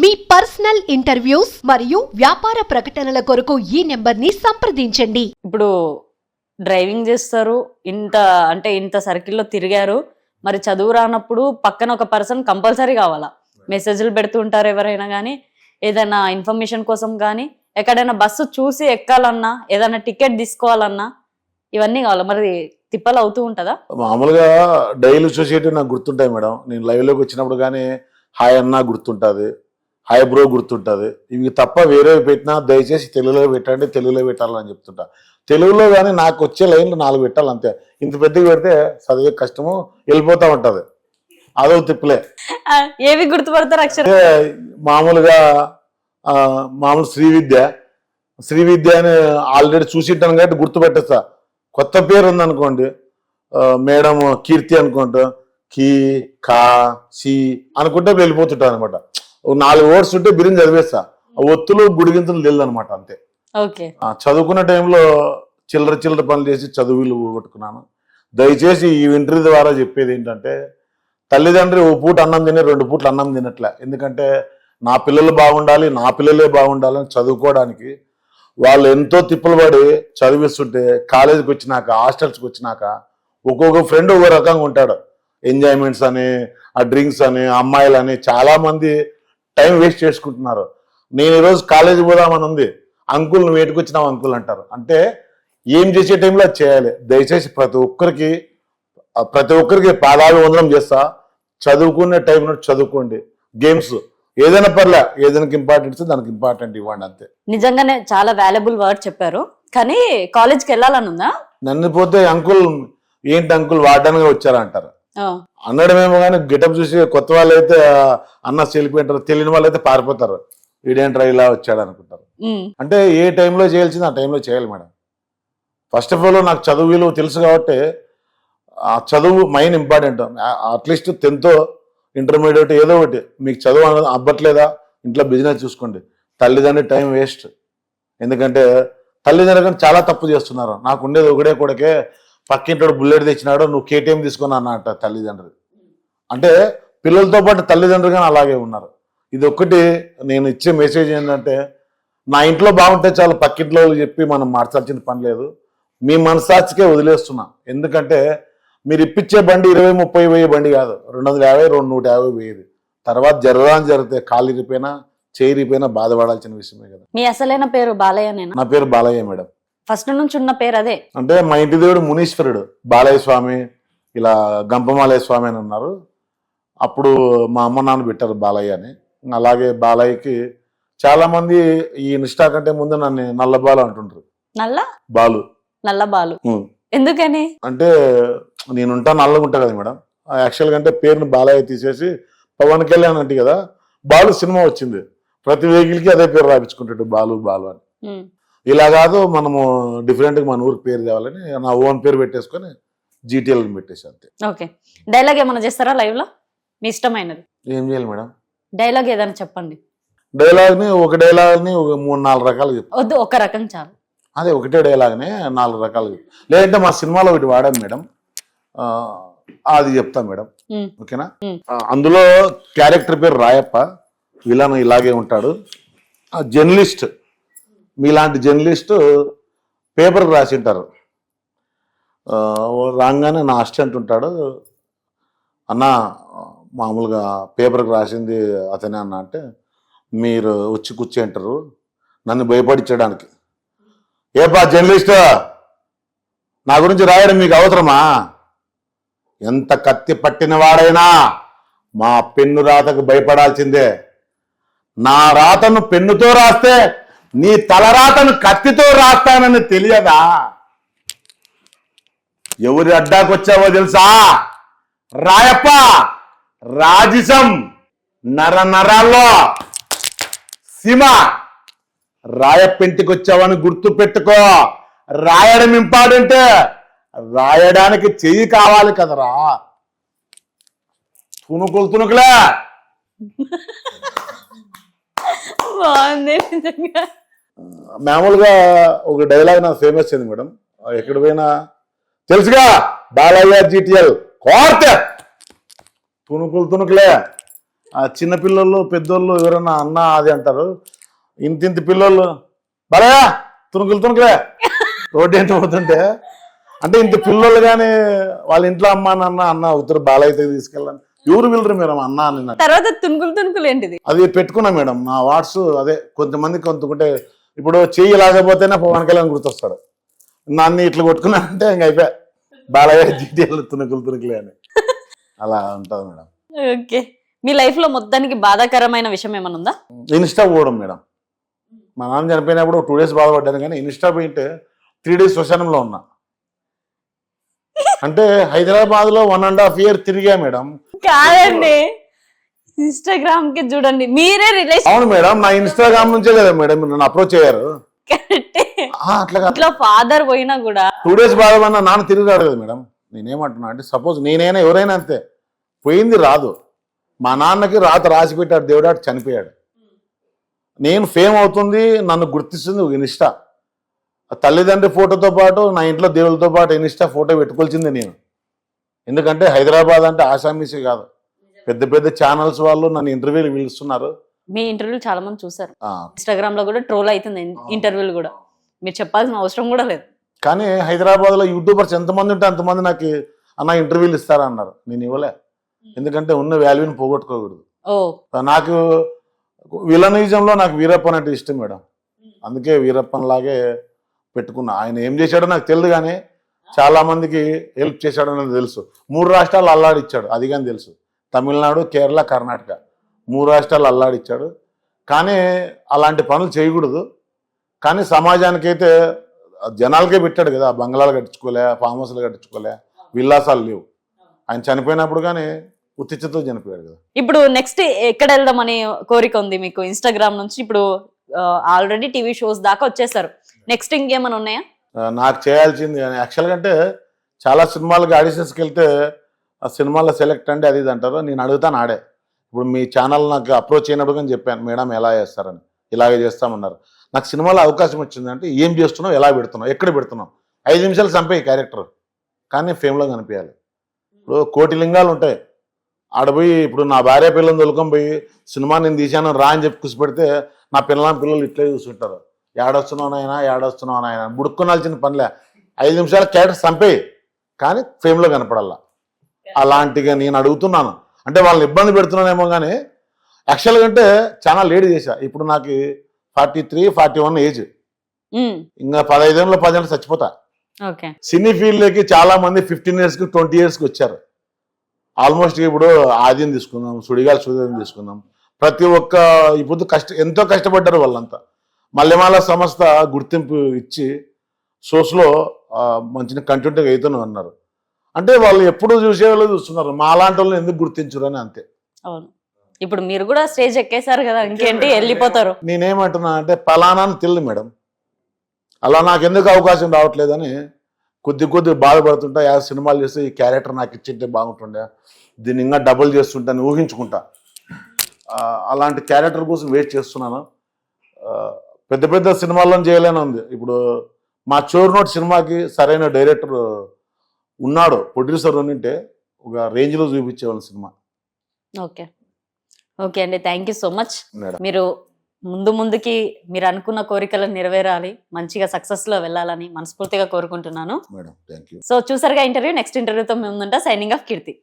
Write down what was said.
మీ personal interviews మరియు వ్యాపార ప్రకటనల కొరకు ఈ నెంబర్ని సంప్రదించండి. ఇప్పుడు డ్రైవింగ్ చేస్తారు ఇంత అంటే ఇంత సర్కిల్లో తిరిగారు మరి చదువు రానప్పుడు పక్కన ఒక పర్సన్ కంపల్సరీ కావాలా? మెసేజ్లు పెడుతుంటారు ఎవరైనా కానీ ఏదైనా ఇన్ఫర్మేషన్ కోసం కానీ ఎక్కడైనా బస్సు చూసి ఎక్కాలన్నా ఏదైనా టికెట్ తీసుకోవాలన్నా ఇవన్నీ కావాలి? మరి తిప్పలు అవుతూ ఉంటుందా? మామూలుగా డైలీ సొసైటీ నాకు గుర్తుంటాయి మేడం. నేను లైవ్లోకి వచ్చినప్పుడు కానీ హాయ్ అన్న గుర్తుంటుంది. హాయ్ బ్రో గుర్తుంటుంది. ఇవి తప్ప వేరే పెట్టినా దయచేసి తెలుగులో పెట్టండి తెలుగులో పెట్టాలని చెప్తుంటా. తెలుగులో కానీ నాకు వచ్చే లైన్లు నాలుగు పెట్టాలి అంతే. ఇంత పెద్దగా పెడితే చదివే కష్టము వెళ్ళిపోతూ ఉంటుంది. అదో తిప్పులే. ఏవి గుర్తుపడతారు అక్షరం? మామూలుగా ఆ, మామూలు శ్రీ విద్య. శ్రీ విద్య అని ఆల్రెడీ చూసింటాను కాబట్టి గుర్తుపెట్టేస్తా. కొత్త పేరు ఉందనుకోండి మేడం కీర్తి అనుకుంటా. కీ కా సి అనుకుంటే వెళ్ళిపోతుంటా అనమాట నాలుగు వర్డ్స్ ఉంటే బిరిని చదివేస్తా. ఆ ఒత్తులు గుడిగింతలు తెలియదు అనమాట అంతే చదువుకున్న టైంలో చిల్లర చిల్లర పనులు చేసి చదువులు పోగొట్టుకున్నాను. దయచేసి ఈ ఇంటర్వ్యూ ద్వారా చెప్పేది ఏంటంటే తల్లిదండ్రి ఓ పూట అన్నం తినే రెండు పూట్ల అన్నం తినట్లే. ఎందుకంటే నా పిల్లలు బాగుండాలి నా పిల్లలే బాగుండాలని చదువుకోవడానికి వాళ్ళు ఎంతో తిప్పలు పడి చదివిస్తుంటే కాలేజీకి వచ్చినాక హాస్టల్స్కి వచ్చినాక ఒక్కొక్క ఫ్రెండ్ ఒక్కో రకంగా ఉంటాడు. ఎంజాయ్మెంట్స్ అని ఆ డ్రింక్స్ అని అమ్మాయిలు అని చాలా మంది టైం వేస్ట్ చేసుకుంటున్నారు. నేను ఈరోజు కాలేజీ పోదామని ఉంది. అంకుల్ నువ్వు ఏటికి వచ్చినావు అంకుల్ అంటారు. అంటే ఏం చేసే టైంలో అది చేయాలి. దయచేసి ప్రతి ఒక్కరికి ప్రతి ఒక్కరికి పాదాభివందనం చేస్తా. చదువుకునే టైంలో చదువుకోండి. గేమ్స్ ఏదైనా పర్లే ఏదైనా ఇంపార్టెన్స్ దానికి ఇంపార్టెంట్ ఇవ్వండి అంతే. నిజంగానే చాలా వాల్యుబుల్ వర్డ్ చెప్పారు. కానీ కాలేజ్కి వెళ్ళాలని ఉందా? నన్ను పోతే అంకుల్ ఏంటి అంకుల్ వాడడానికి వచ్చారా అంటారు ఆ, అనడమేమో కానీ గెటప్ చూసి కొత్త వాళ్ళు అయితే అన్న సెలిపోయింటారు తెలియని వాళ్ళు అయితే పారిపోతారు వీడేంట్రా ఇలా వచ్చాడు అనుకుంటారు. అంటే ఏ టైంలో చేయాల్సింది ఆ టైంలో చేయాలి మేడం. ఫస్ట్ ఆఫ్ ఆల్ నాకు చదువు విలువ తెలుసు కాబట్టి ఆ చదువు main important at least tenth intermediate ఏదో ఒకటి. మీకు చదువు అనేది అవ్వట్లేదా ఇంట్లో బిజినెస్ చూసుకోండి. తల్లిదండ్రి టైం వేస్ట్ ఎందుకంటే తల్లిదండ్రులు కానీ చాలా తప్పు చేస్తున్నారు. నాకు ఉండేది ఒకడే కొడుకే పక్కింటోడు బుల్లెట్ తెచ్చినాడు నువ్వు కేటీఎం తీసుకున్నా అన్నట్ట తల్లిదండ్రులు. అంటే పిల్లలతో పాటు తల్లిదండ్రులు కానీ అలాగే ఉన్నారు. ఇది ఒక్కటి నేను ఇచ్చే మెసేజ్ ఏంటంటే నా ఇంట్లో బాగుంటే చాలు పక్కింట్లో చెప్పి మనం మార్చాల్సిన పని లేదు. మీ మనసాక్షికే వదిలేస్తున్నా. ఎందుకంటే మీరు ఇప్పించే బండి ఇరవై ముప్పై వెయ్యి బండి కాదు. రెండు వందల యాభై రెండు నూట యాభై వెయ్యి తర్వాత జరగడానికి జరిగితే కాలు ఇరిపోయినా చేయి ఇరిపోయినా బాధపడాల్సిన విషయమే కదా. మీ అసలైన పేరు బాలయ్యనేనా నా పేరు బాలయ్య మేడం. ఫస్ట్ నుంచి ఉన్న పేరు అదే. అంటే మా ఇంటి దేవుడు మునీశ్వరుడు బాలయ్య స్వామి ఇలా గంపమాలయ్య స్వామి అని ఉన్నారు. అప్పుడు మా అమ్మ నాన్న పెట్టారు బాలయ్య అని. అలాగే బాలయ్యకి చాలా మంది ఈ నిష్ఠా కంటే ముందు నన్ను నల్లబాలు అంటుంటారు నల్ల? బాలు. నల్ల బాలు. ఎందుకని? అంటే నేనుంటా నల్లగా ఉంటా కదా మేడం. యాక్చువల్గా అంటే పేరుని బాలయ్య తీసేసి పవన్ కళ్యాణ్ అంటే కదా. బాలు సినిమా వచ్చింది. ప్రతి వెహికల్కి అదే పేరు రాపించుకుంటాడు బాలు బాలు అని. ఇలా కాదు మనము డిఫరెంట్గా మన ఊరికి పేరు తేవాలని నా ఓన్ పేరు పెట్టేసుకొని జీటీఎల్ పెట్టేసి అంతే. ఓకే. డైలాగ్ ఏమైనా చేస్తారా లైవ్లో? మీ ఇష్టమైనది. ఏం చేయాలి మేడం? డైలాగ్ ఏదైనా చెప్పండి. డైలాగ్ని ఒక డైలాగ్ని ఒక మూడు నాలుగు రకాలు చెప్తాను వద్దు ఒక రకం చాలు. అదే ఒకటే డైలాగ్ని నాలుగు రకాలు చెప్తాను లేదంటే మా సినిమాలో ఒకటి వాడాను మేడం. అది చెప్తాను మేడం. ఓకేనా? అందులో క్యారెక్టర్ పేరు రాయప్ప. విలన్ ఇలాగే ఉంటాడు. ఆ జర్నలిస్ట్ మీలాంటి జర్నలిస్టు పేపర్కి రాసింటారు. ఉంటారు రాగానే నా అసిస్టెంట్ ఉంటాడు. అన్న మామూలుగా పేపర్కి రాసింది అతనే అన్న అంటే మీరు వచ్చి కూర్చి అంటారు. నన్ను భయపడించడానికి ఏపా జర్నలిస్ట్ నా గురించి రాయడం మీకు అవసరమా? ఎంత కత్తి పట్టిన వాడైనా మా పెన్ను రాతకు భయపడాల్సిందే. నా రాతను పెన్నుతో రాస్తే నీ తలరాతను కత్తితో రాస్తానని తెలియదా? ఎవరి అడ్డాకొచ్చావో తెలుసా? రాయప్ప రాజసం నర నరాల్లో. సీమ రాయప్ప ఇంటికి వచ్చావని గుర్తు పెట్టుకో. రాయడం ఇంపార్టెంట్ రాయడానికి చెయ్యి కావాలి కదరా. తుణుకులు తుణుకులే. బాగుంది నిజంగా. మామూలుగా ఒక డైలాగ్ నాకు ఫేమస్ అయింది మేడం. ఎక్కడ పోయినా తెలుసుగా బాలయ్య జీటీఎల్ కోర్తె తుణుకులు తుణుకులే. ఆ చిన్న పిల్లలు పెద్దోళ్ళు ఎవరైనా అన్న అది అంటారు. ఇంత ఇంత పిల్లలు బలయా తుణుకులు తుణుకులే. రోడ్డు ఏంటి పోతుంటే. అంటే ఇంత పిల్లలు కానీ వాళ్ళ ఇంట్లో అమ్మ నాన్న అన్న ఉత్తర బాలయ్య తీసుకెళ్ళండి ఎవరు పిల్లరు మీరు అన్న అని. తర్వాత తునుకులు తునుకులు ఏంటిది? అది పెట్టుకున్నా మేడం. నా వాట్స్ అదే కొంతమంది కొంతకుంటే ఇప్పుడు చెయ్యి లాగపోతేనే పవన్ కళ్యాణ్ గుర్తొస్తాడు. నన్ను ఇట్లా కొట్టుకున్నానంటే ఇంక అయిపోయా. బాలయ్య జీటీఎల్ తుణుకులు తుణుకులే అని. అలా ఉంటుంది మేడం. ఓకే. మీ లైఫ్లో మొత్తానికి బాధాకరమైన విషయం ఏమైనా ఉందా? ఇన్స్టా పోవడం మేడం. మా నాన్న చనిపోయినప్పుడు టూ డేస్ బాధపడ్డాను కానీ ఇన్స్టా పోయింటే త్రీ డేస్ శ్మశానంలో ఉన్నా. అంటే హైదరాబాద్లో వన్ అండ్ హాఫ్ ఇయర్ తిరిగా మేడం. కాదండి. ఇన్స్టాగ్రామ్కి చూడండి. మీరే రిలేషన్ అవును మేడం నా ఇన్స్టాగ్రామ్ నుంచే కదా మేడం మీరు నన్ను అప్రోచ్ అయ్యారు. ఆ, అట్లా కాదు. ఇంట్లో ఫాదర్ పోయినా కూడా టూ డేస్ బాధపడినా నాన్న తిరిగి రాడు కదా మేడం. నేనేమంటున్నా అంటే సపోజ్ నేనైనా ఎవరైనా అంతే. పోయింది రాదు. మా నాన్నకి రాత రాసి పెట్టాడు దేవుడాడు చనిపోయాడు. నేను ఫేమ్ అవుతుంది నన్ను గుర్తిస్తుంది ఒక ఇన్స్టా. ఆ తల్లిదండ్రి ఫోటోతో పాటు నా ఇంట్లో దేవుళ్ళతో పాటు ఇన్స్టా ఫోటో పెట్టుకోవాల్సిందే నేను. ఎందుకంటే హైదరాబాద్ అంటే ఆసామీసే కాదు. పెద్ద పెద్ద ఛానల్స్ వాళ్ళు నన్ను ఇంటర్వ్యూలు పిలుస్తున్నారు. మీ ఇంటర్వ్యూలు చాలా మంది చూసారు ఇన్స్టాగ్రామ్లో కూడా ట్రోల్ అవుతుంది ఇంటర్వ్యూలు కూడా. మీరు చెప్పాల్సిన అవసరం కూడా లేదు. కానీ హైదరాబాద్లో యూట్యూబర్స్ ఎంతమంది ఉంటే అంతమంది నాకు అన్న ఇంటర్వ్యూలు ఇస్తారా అన్నారు. నేను ఇవ్వలే. ఎందుకంటే ఉన్న వాల్యూని పోగొట్టుకోకూడదు. నాకు విలనిజంలో నాకు వీరప్పన్ అంటే ఇష్టం మేడం. అందుకే వీరప్పన్ లాగే పెట్టుకున్నా. ఆయన ఏం చేశాడో నాకు తెలియదు కానీ చాలా మందికి హెల్ప్ చేశాడు అనేది తెలుసు. మూడు రాష్ట్రాలు అల్లాడిచ్చాడు. అది కానీ తెలుసు. తమిళనాడు కేరళ కర్ణాటక. మూడు రాష్ట్రాలు అల్లాడిచ్చాడు. కానీ అలాంటి పనులు చేయకూడదు. కానీ సమాజానికైతే జనాలకే పెట్టాడు కదా బంగ్లాలు కట్టించుకోలే ఫామ్ హౌస్లు కట్టించుకోలే విల్లాసాలు లేవు. ఆయన చనిపోయినప్పుడు కానీ ఉత్తిచ్చతో చనిపోయాడు కదా. ఇప్పుడు నెక్స్ట్ ఎక్కడ వెళ్దామని కోరిక ఉంది మీకు? ఇన్స్టాగ్రామ్ నుంచి ఇప్పుడు ఆల్రెడీ టీవీ షోస్ దాకా వచ్చేసారు. నెక్స్ట్ ఇంకేమైనా ఉన్నాయా? నాకు చేయాల్సింది యాక్చువల్గా అంటే చాలా సినిమాలకి ఆడిషన్స్కి వెళ్తే ఆ సినిమాలో సెలెక్ట్ అంటే అది ఇది అంటారు. నేను అడుగుతాను ఆడే. ఇప్పుడు మీ ఛానల్ నాకు అప్రోచ్ అయినప్పుడు కానీ చెప్పాను మేడం ఎలా చేస్తారని? ఇలాగే చేస్తామన్నారు. నాకు సినిమాలో అవకాశం వచ్చిందంటే ఏం చేస్తున్నావు? ఎలా పెడుతున్నావు? ఎక్కడ పెడుతున్నావు? ఐదు నిమిషాలు చంపే క్యారెక్టర్. కానీ ఫేమ్లో కనిపించాలి. ఇప్పుడు కోటి లింగాలు ఉంటాయి. ఆడపోయి ఇప్పుడు నా భార్య పిల్లలు తొలుకొని పోయి సినిమా నేను తీశాను రా అని చెప్పి కూసిపెడితే నా పిల్లల పిల్లలు ఇట్లే చూసుంటారు ఏడొస్తున్నావు నాయనా? ఏడొస్తున్నావు నాయన? బుడుక్కునాల్సిన పనిలే. ఐదు నిమిషాలు క్యారెక్టర్ చంపేయి. కానీ ఫ్రేమ్లో కనపడాల. అలాంటిగా నేను అడుగుతున్నాను. అంటే వాళ్ళని ఇబ్బంది పెడుతున్నానేమో కానీ యాక్చువల్గా అంటే చాలా లేట్ చేశా. ఇప్పుడు నాకు forty three forty one age. ఇంకా పదహైదేళ్ళలో పదేళ్ళు చచ్చిపోతా. సినీ ఫీల్డ్లోకి చాలా మంది ఫిఫ్టీన్ ఇయర్స్కి ట్వంటీ ఇయర్స్కి వచ్చారు. ఆల్మోస్ట్ ఇప్పుడు ఆదిని తీసుకుందాం సుడిగాలి సుడిని తీసుకుందాం. ప్రతి ఒక్క ఇప్పుడు కష్ట ఎంతో కష్టపడ్డారు వాళ్ళంతా. మల్లెమాల సంస్థ గుర్తింపు ఇచ్చి సోర్స్లో మంచి కంటెంట్ అవుతాను అన్నారు. అంటే వాళ్ళు ఎప్పుడు చూసేవాళ్ళు చూస్తున్నారు. మా లాంటి వాళ్ళని ఎందుకు గుర్తించరు అని అంతే. అవును. ఇప్పుడు మీరు కూడా స్టేజ్ ఎక్కేసారు కదా ఇంకేంటి? వెళ్ళిపోతారు. నేనేమంటున్నా అంటే పలానా అని తెలియదు మేడం. అలా నాకు ఎందుకు అవకాశం రావట్లేదని కొద్ది కొద్ది బాధపడుతుంటా. యా సినిమాలు చేస్తే ఈ క్యారెక్టర్ నాకు ఇచ్చింటే బాగుంటుండే. దీన్ని ఇంకా డబుల్ చేస్తుంటాను ఊహించుకుంటా. అలాంటి క్యారెక్టర్ కోసం వెయిట్ చేస్తున్నాను. పెద్ద పెద్ద సినిమాల్లో చేయలేని ఉంది. ఇప్పుడు మా చోర్ నోట్ సినిమాకి సరైన డైరెక్టర్ ఉన్నాడు ప్రొడ్యూసర్ ఉంటే ఒక రేంజ్లో చూపించేవాళ్ళ సినిమా. ఓకే. ఓకే అండి. థ్యాంక్ యూ సో మచ్ మీరు ముందు ముందుకి మీరు అనుకున్న కోరికలు నెరవేరాలి మంచిగా సక్సెస్లో వెళ్ళాలని మనస్ఫూర్తిగా కోరుకుంటున్నాను. సో చూసారుగా ఇంటర్వ్యూ నెక్స్ట్ ఇంటర్వ్యూతో మేము సైనింగ్ ఆఫ్ కీర్తి